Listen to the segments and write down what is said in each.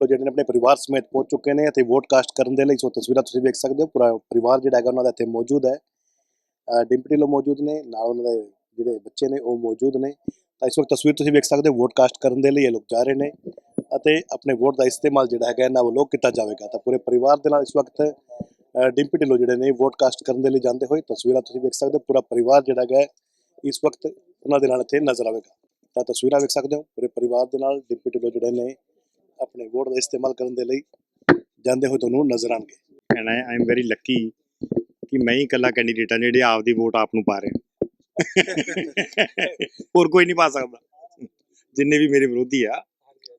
ਉਹ ਜਿਹੜੇ ਨੇ ਆਪਣੇ ਪਰਿਵਾਰ ਸਮੇਤ ਪਹੁੰਚ ਚੁੱਕੇ ਨੇ ਅਤੇ ਵੋਟ ਕਾਸਟ ਕਰਨ ਦੇ ਲਈ ਸੋ ਤਸਵੀਰਾਂ ਤੁਸੀਂ ਵੇਖ ਸਕਦੇ ਹੋ। ਪੂਰਾ ਪਰਿਵਾਰ ਜਿਹੜਾ ਹੈਗਾ ਉਹਨਾਂ ਦਾ ਇੱਥੇ ਮੌਜੂਦ ਹੈ। ਅਹ ਡਿੰਪੀ ਢਿੱਲੋਂ ਮੌਜੂਦ ਨੇ, ਨਾਲ ਉਹਨਾਂ ਦੇ ਜਿਹੜੇ ਬੱਚੇ ਨੇ ਉਹ ਮੌਜੂਦ ਨੇ। ਤਾਂ ਇਸ ਵਕਤ ਤਸਵੀਰ ਤੁਸੀਂ ਵੇਖ ਸਕਦੇ ਹੋ ਵੋਟ ਕਾਸਟ ਕਰਨ ਦੇ ਲਈ ਇਹ ਲੋਕ ਜਾ ਰਹੇ ਨੇ ਅਤੇ ਆਪਣੇ ਵੋਟ ਦਾ ਇਸਤੇਮਾਲ ਜਿਹੜਾ ਹੈਗਾ ਇਹਨਾਂ ਵੱਲੋਂ ਕੀਤਾ ਜਾਵੇਗਾ। ਤਾਂ ਪੂਰੇ ਪਰਿਵਾਰ ਦੇ ਨਾਲ ਇਸ ਵਕਤ ਡਿੰਪੀ ਢਿੱਲੋਂ ਜਿਹੜੇ ਨੇ ਵੋਟ ਕਾਸਟ ਕਰਨ ਦੇ ਲਈ ਜਾਂਦੇ ਹੋਏ ਤਸਵੀਰਾਂ ਤੁਸੀਂ ਵੇਖ ਸਕਦੇ ਹੋ। ਪੂਰਾ ਪਰਿਵਾਰ ਜਿਹੜਾ ਹੈਗਾ ਇਸ ਵਕਤ ਉਹਨਾਂ ਦੇ ਨਾਲ ਇੱਥੇ ਨਜ਼ਰ ਆਵੇਗਾ। ਤਾਂ ਤਸਵੀਰਾਂ ਵੇਖ ਸਕਦੇ ਹੋ। ਪੂਰੇ ਪਰਿਵਾਰ ਦੇ ਨਾਲ ਡਿੰਪੀ ਢਿੱਲੋਂ ਜਿਹੜੇ ਨੇ ਆਪਣੇ ਵੋਟ ਦਾ ਇਸਤੇਮਾਲ ਕਰਨ ਦੇ ਲਈ ਜਾਂਦੇ ਹੋਏ ਤੁਹਾਨੂੰ ਨਜ਼ਰ ਆਣਗੇ and I am very lucky ਕਿ ਮੈਂ ਹੀ ਇਕੱਲਾ ਕੈਂਡੀਡੇਟ ਹਾਂ ਜਿਹੜੇ ਆਪਦੀ ਵੋਟ ਆਪ ਨੂੰ ਪਾ ਰਹੇ ਆ। ਹੋਰ ਕੋਈ ਨਹੀਂ ਪਾ ਸਕਦਾ। ਜਿੰਨੇ ਵੀ ਮੇਰੇ ਵਿਰੋਧੀ ਆ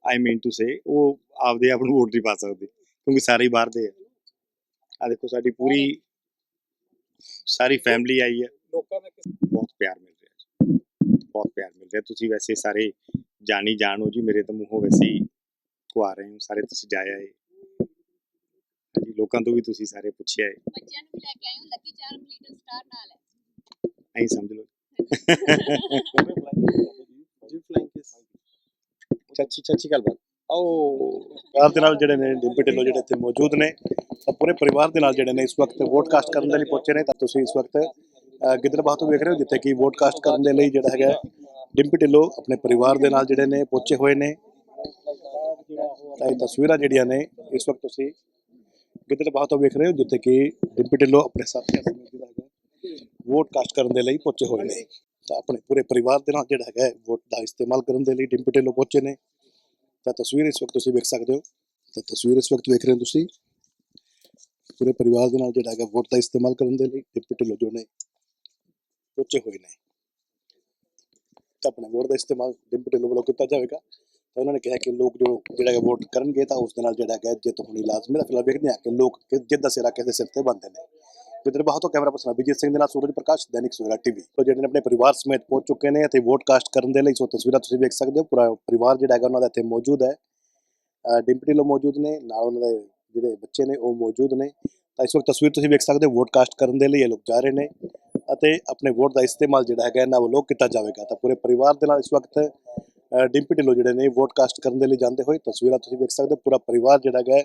ਆਈ ਮੀਨ ਟੂ ਸੇ ਉਹ ਆਪਦੇ ਆਪ ਨੂੰ ਵੋਟ ਨਹੀਂ ਪਾ ਸਕਦੇ ਕਿਉਂਕਿ ਸਾਰੇ ਹੀ ਬਾਹਰ ਦੇ ਆ। ਆ ਦੇਖੋ ਸਾਡੀ ਪੂਰੀ ਸਾਰੀ ਫੈਮਿਲੀ ਆਈ ਹੈ ਲੋਕਾਂ ਦਾ ਕਿਸ ਬਹੁਤ ਪਿਆਰ ਮਿਲ ਰਿਹਾ ਜੀ। ਬਹੁਤ ਪਿਆਰ ਮਿਲ ਰਿਹਾ। ਤੁਸੀਂ ਵੈਸੇ ਸਾਰੇ ਜਾਣੀ ਜਾਣੋ ਜੀ ਮੇਰੇ ਤਾਂ ਮੂੰਹੋਂ ਵੈਸੇ ਹੀ ਕੁਆ ਰਹੇ ਹੋ ਸਾਰੇ ਤੁਸੀਂ ਜਾਇਆ ਏ। ਹਾਂਜੀ ਲੋਕਾਂ ਤੋਂ ਵੀ ਤੁਸੀਂ ਸਾਰੇ ਪੁੱਛਿਆ ਏ। ਬੱਚਿਆਂ ਨੂੰ ਵੀ ਲੈ ਕੇ ਆਏ ਹੋ ਲੱਕੀ ਚਾਰਮ ਲਿਟਲ ਸਟਾਰ ਨਾਲ ਹੈ। ਐਂ ਸਮਝ ਲਓ। ਜੀ ਫਲਾਈਂਗ ਕਿਸ ਚਾਚੀ ਚਾਚੀ ਗੱਲ ਬਾਤ ਆਓ। ਪਰਿਵਾਰ ਦੇ ਨਾਲ ਜਿਹੜੇ ਨੇ ਡਿੰਪੀ ਢਿੱਲੋਂ ਜਿਹੜੇ ਇੱਥੇ ਮੌਜੂਦ ਨੇ ਤਾਂ ਪੂਰੇ ਪਰਿਵਾਰ ਦੇ ਨਾਲ ਜਿਹੜੇ ਨੇ ਇਸ ਵਕਤ ਵੋਟ ਕਾਸਟ ਕਰਨ ਦੇ ਲਈ ਪਹੁੰਚੇ ਨੇ ਤਾਂ ਤੁਸੀਂ ਇਸ ਵਕਤ ਅਹ, ਗਿੱਦੜਬਾਹ ਤੋਂ ਵੇਖ ਰਹੇ ਹੋ ਜਿੱਥੇ ਕਿ ਵੋਟ ਕਾਸਟ ਕਰਨ ਦੇ ਲਈ ਜਿਹੜਾ ਹੈਗਾ ਹੈ, ਡਿੰਪੀ ਢਿੱਲੋਂ ਆਪਣੇ ਪਰਿਵਾਰ ਦੇ ਨਾਲ ਜਿਹੜੇ ਨੇ ਪਹੁੰਚੇ ਹੋਏ ਨੇ। ਤਾਂ ਇਹ ਤਸਵੀਰਾਂ ਜਿਹੜੀਆਂ ਨੇ, ਇਸ ਵਕਤ ਤੁਸੀਂ ਗਿੱਦੜਬਾਹ ਤੋਂ ਵੇਖ ਰਹੇ ਹੋ, ਜਿੱਥੇ ਕਿ ਡਿੰਪੀ ਢਿੱਲੋਂ ਆਪਣੇ ਸਾਥੀਆਂ ਸਮੇਤ ਜਿਹੜਾ ਹੈਗਾ ਵੋਟ ਕਾਸਟ ਕਰਨ ਦੇ ਲਈ ਪਹੁੰਚੇ ਹੋਏ ਨੇ। ਤਾਂ ਆਪਣੇ ਪੂਰੇ ਪਰਿਵਾਰ ਦੇ ਨਾਲ ਜਿਹੜਾ ਹੈਗਾ ਵੋਟ ਦਾ ਇਸਤੇਮਾਲ ਕਰਨ ਦੇ ਲਈ ਡਿੰਪੀ ਢਿੱਲੋਂ ਪਹੁੰਚੇ ਨੇ। ਤਾਂ ਤਸਵੀਰ ਇਸ ਵਕਤ ਤੁਸੀਂ ਵੇਖ ਸਕਦੇ ਹੋ। ਤਾਂ ਤਸਵੀਰ ਇਸ ਵਕਤ ਵੇਖ ਰਹੇ ਹੋ ਤੁਸੀਂ। ਪੂਰੇ ਪਰਿਵਾਰ ਦੇ ਨਾਲ ਜਿਹੜਾ ਹੈਗਾ ਵੋਟ ਦਾ ਇਸਤੇਮਾਲ ਕਰਨ ਦੇ ਲਈ ਡਿਪਟੀ ਢਿੱਲੋਂ ਜੋ ਨੇ, ਪਹੁੰਚੇ ਹੋਏ ਨੇ। ਤਾਂ ਆਪਣੇ ਵੋਟ ਦਾ ਇਸਤੇਮਾਲ ਡਿਪਟੀ ਢਿੱਲੋਂ ਵੱਲੋਂ ਕੀਤਾ ਜਾਵੇਗਾ। ਤਾਂ ਉਹਨਾਂ ਨੇ ਕਿਹਾ ਕਿ ਲੋਕ ਜੋ ਜਿਹੜਾ ਹੈਗਾ ਵੋਟ ਕਰਨਗੇ ਤਾਂ ਉਸ ਦੇ ਨਾਲ ਜਿਹੜਾ ਹੈਗਾ ਜਿੱਤ ਹੋਣੀ ਲਾਜ਼ਮੀ ਹੈ। ਫਿਲਹਾਲ ਵੇਖਦੇ ਹਾਂ ਕਿ ਲੋਕ ਕਿ ਜਿੱਤ ਦਾ ਸਿਰਾ ਕਿਸੇ ਸਿਰ ਤੇ ਬੰਦੇ ਨੇ। ਵਿਦਰਭਾਹ ਤੋਂ ਕੈਮਰਾ ਪਰਸਨ ਅਭਿਜੀਤ ਸਿੰਘ ਦੇ ਨਾਲ ਸੂਰਜ ਪ੍ਰਕਾਸ਼, ਦੈਨਿਕ ਸਵੇਰਾ ਟੀਵੀ। ਤੋਂ ਜਿਹੜੇ ਨੇ ਆਪਣੇ ਪਰਿਵਾਰ ਸਮੇਤ ਪਹੁੰਚ ਚੁੱਕੇ ਨੇ ਅਤੇ ਵੋਟ ਕਾਸਟ ਕਰਨ ਦੇ ਲਈ ਸੋ ਤਸਵੀਰਾਂ ਤੁਸੀਂ ਵੇਖ ਸਕਦੇ ਹੋ। ਪੂਰਾ ਪਰਿਵਾਰ ਜਿਹੜਾ ਹੈਗਾ ਉਹਨਾਂ ਦਾ ਇੱਥੇ ਮੌਜੂਦ ਹੈ। ਡਿੰਪਟੀ ਡਿੰਪੀ ਮੌਜੂਦ ਨੇ, ਨਾਲ ਉਹਨਾਂ ਦੇ ਜਿਹੜੇ ਬੱਚੇ ਨੇ ਉਹ ਮੌਜੂਦ ਨੇ। ਤਾਂ ਇਸ ਵਕਤ ਤਸਵੀਰ ਤੁਸੀਂ ਵੇਖ ਸਕਦੇ ਹੋ, ਵੋਟ ਕਾਸਟ ਕਰਨ ਦੇ ਲਈ ਇਹ ਲੋਕ ਜਾ ਰਹੇ ਨੇ ਅਤੇ ਆਪਣੇ ਵੋਟ ਦਾ ਇਸਤੇਮਾਲ ਜਿਹੜਾ ਹੈਗਾ ਇਹਨਾਂ ਵੱਲੋਂ ਕੀਤਾ ਜਾਵੇਗਾ। ਤਾਂ ਪੂਰੇ ਪਰਿਵਾਰ ਦੇ ਨਾਲ ਇਸ ਵਕਤ ਡਿੰਪੀ ਢਿੱਲੋਂ ਜਿਹੜੇ ਨੇ ਵੋਟਕਾਸਟ ਕਰਨ ਦੇ ਲਈ ਜਾਂਦੇ ਹੋਏ ਤਸਵੀਰਾਂ ਤੁਸੀਂ ਵੇਖ ਸਕਦੇ ਹੋ ਪੂਰਾ ਪਰਿਵਾਰ ਜਿਹੜਾ ਹੈਗਾ ਹੈ,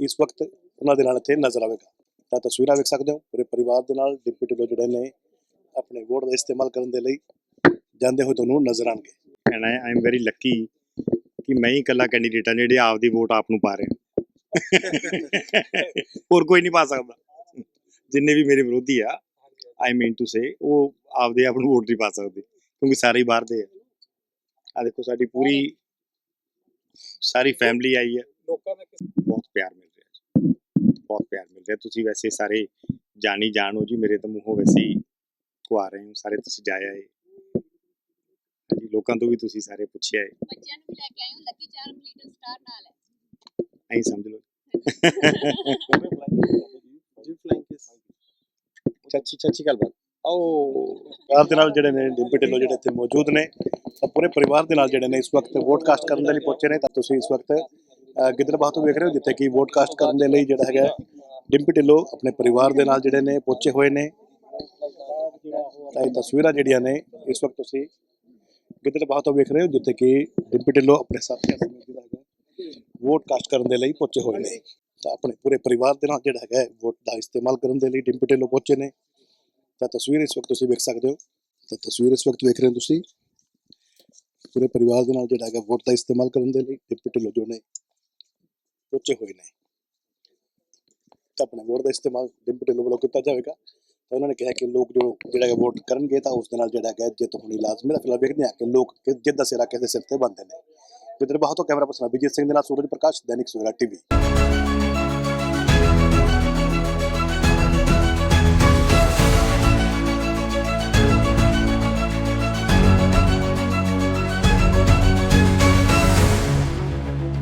ਇਸ ਵਕਤ ਉਹਨਾਂ ਦੇ ਨਾਲ ਇੱਥੇ ਨਜ਼ਰ ਆਵੇਗਾ। ਤਾਂ ਤਸਵੀਰਾਂ ਵੇਖ ਸਕਦੇ ਹੋ ਪੂਰੇ ਪਰਿਵਾਰ ਦੇ ਨਾਲ ਡਿੰਪੀ ਢਿੱਲੋਂ ਜਿਹੜੇ ਨੇ ਆਪਣੇ ਵੋਟ ਦਾ ਇਸਤੇਮਾਲ ਕਰਨ ਦੇ ਲਈ ਜਾਂਦੇ ਹੋਏ ਤੁਹਾਨੂੰ ਨਜ਼ਰ ਆਣਗੇ and I am very lucky ਕਿ ਮੈਂ ਹੀ ਇਕੱਲਾ ਕੈਂਡੀਡੇਟ ਹਾਂ ਜਿਹੜੇ ਆਪਦੀ ਵੋਟ ਆਪ ਨੂੰ ਪਾ ਰਿਹਾ। ਹੋਰ ਕੋਈ ਨਹੀਂ ਪਾ ਸਕਦਾ। ਜਿੰਨੇ ਵੀ ਮੇਰੇ ਵਿਰੋਧੀ ਆ ਆਈ ਮੀਨ ਟੂ ਸੇ ਉਹ ਆਪਦੇ ਆਪ ਨੂੰ ਵੋਟ ਨਹੀਂ ਪਾ ਸਕਦੇ ਕਿਉਂਕਿ ਸਾਰੇ ਹੀ ਬਾਹਰ ਦੇ ਆ। ਆ ਦੇਖੋ ਸਾਡੀ ਪੂਰੀ ਸਾਰੀ ਫੈਮਿਲੀ ਆਈ ਹੈ। ਲੋਕਾਂ ਦਾ ਕਿਸ ਬਹੁਤ ਪਿਆਰ ਮਿਲ ਰਿਹਾ ਜੀ। ਬਹੁਤ ਪਿਆਰ ਮਿਲ ਰਿਹਾ। ਤੁਸੀਂ ਵੈਸੇ ਸਾਰੇ ਜਾਣੀ ਜਾਣੋ ਜੀ ਮੇਰੇ ਤਾਂ ਮੂੰਹੋਂ ਵੈਸੇ ਹੀ ਕੁਆ ਰਹੇ ਹੋ। ਸਾਰੇ ਤੁਸੀਂ ਜਾਇਆ ਏ। ਹਾਂਜੀ ਲੋਕਾਂ ਤੋਂ ਵੀ ਤੁਸੀਂ ਸਾਰੇ ਪੁੱਛਿਆ ਏ। ਬੱਚਿਆਂ ਨੂੰ ਵੀ ਲੈ ਕੇ ਆਏ ਹੋ ਲੱਕੀ ਚਾਰਮ ਲਿਟਲ ਸਟਾਰ ਨਾਲ ਹੈ। ਐਂ ਸਮਝ ਲਓ। ਜੀ। ਫਲਾਈਂਗ ਕਿਸ ਚਾਚੀ ਚਾਚੀ ਗੱਲ ਬਾਤ। ਆਓ। ਪਰਿਵਾਰ ਦੇ ਨਾਲ ਜਿਹੜੇ ਨੇ ਡਿੰਪੀ ਢਿੱਲੋਂ ਜਿਹੜੇ ਇੱਥੇ ਮੌਜੂਦ ਨੇ। ਪੂਰੇ ਪਰਿਵਾਰ ਦੇ ਨਾਲ ਜਿਹੜੇ ਨੇ ਇਸ ਵਕਤ ਵੋਟ ਕਰਨ ਦੇ ਲਈ ਪਹੁੰਚੇ ਨੇ ਤਾਂ ਤੁਸੀਂ ਇਸ ਵਕਤ ਅਹ, ਗਿੱਦੜਬਾਹ ਤੋਂ ਵੇਖ ਰਹੇ ਹੋ ਜਿੱਥੇ ਕਿ ਵੋਟ ਕਰਨ ਦੇ ਲਈ ਜਿਹੜਾ ਹੈਗਾ ਡਿੰਪੀ ਢਿੱਲੋਂ ਆਪਣੇ ਪਰਿਵਾਰ ਦੇ ਨਾਲ ਜਿਹੜੇ ਨੇ ਪਹੁੰਚੇ ਹੋਏ ਨੇ। ਤਾਂ ਇਹ ਤਸਵੀਰਾਂ ਜਿਹੜੀਆਂ ਨੇ ਇਸ ਵਕਤ ਤੁਸੀਂ ਗਿੱਦੜਬਾਹ ਤੋਂ ਵੇਖ ਰਹੇ ਹੋ ਜਿੱਥੇ ਕਿ ਡਿੰਪੀ ਢਿੱਲੋਂ ਆਪਣੇ ਸਾਥੀਆਂ ਸਮੇਤ ਜਿਹੜਾ ਹੈਗਾ ਵੋਟ ਕਰਨ ਦੇ ਲਈ ਪਹੁੰਚੇ ਹੋਏ ਨੇ। ਤਾਂ ਆਪਣੇ ਪੂਰੇ ਪਰਿਵਾਰ ਦੇ ਨਾਲ ਜਿਹੜਾ ਹੈਗਾ ਵੋਟ ਦਾ ਇਸਤੇਮਾਲ ਕਰਨ ਦੇ ਲਈ ਡਿੰਪੀ ਢਿੱਲੋਂ ਪਹੁੰਚੇ ਨੇ। ਤਾਂ ਤਸਵੀਰ ਇਸ ਵਕਤ ਤੁਸੀਂ ਵੇਖ ਸਕਦੇ ਹੋ। ਤਾਂ ਤਸਵੀਰ ਇਸ ਵਕਤ ਵੇਖ ਰਹੇ ਹੋ ਤੁਸੀਂ। ਪੂਰੇ ਪਰਿਵਾਰ ਦੇ ਨਾਲ ਜਿਹੜਾ ਹੈਗਾ ਵੋਟ ਦਾ ਇਸਤੇਮਾਲ ਕਰਨ ਦੇ ਲਈ ਡਿਪਟੀ ਢਿੱਲੋਂ ਜੋ ਨੇ ਪਹੁੰਚੇ ਹੋਏ ਨੇ। ਤਾਂ ਆਪਣੇ ਵੋਟ ਦਾ ਇਸਤੇਮਾਲ ਡਿਪਟੀ ਢਿੱਲੋਂ ਵੱਲੋਂ ਕੀਤਾ ਜਾਵੇਗਾ। ਤਾਂ ਉਹਨਾਂ ਨੇ ਕਿਹਾ ਕਿ ਲੋਕ ਜੋ ਜਿਹੜਾ ਹੈਗਾ ਵੋਟ ਕਰਨਗੇ ਤਾਂ ਉਸ ਦੇ ਨਾਲ ਜਿਹੜਾ ਹੈਗਾ ਜਿੱਤ ਹੋਣੀ ਲਾਜ਼ਮੀ ਹੈ। ਫਿਲਹਾਲ ਵੇਖਦੇ ਹਾਂ ਕਿ ਲੋਕ ਕਿ ਜਿੱਤ ਦਾ ਸਿਰਾ ਕਿਸੇ ਸਿਰ ਤੇ ਬੰਦੇ ਨੇ। ਵਿਦਰਭਾਹ ਤੋਂ ਕੈਮਰਾ ਪਰਸਨ ਅਭਿਜੀਤ ਸਿੰਘ ਦੇ ਨਾਲ ਸੂਰਜ ਪ੍ਰਕਾਸ਼, ਦੈਨਿਕ ਸਵੇਰਾ ਟੀਵੀ।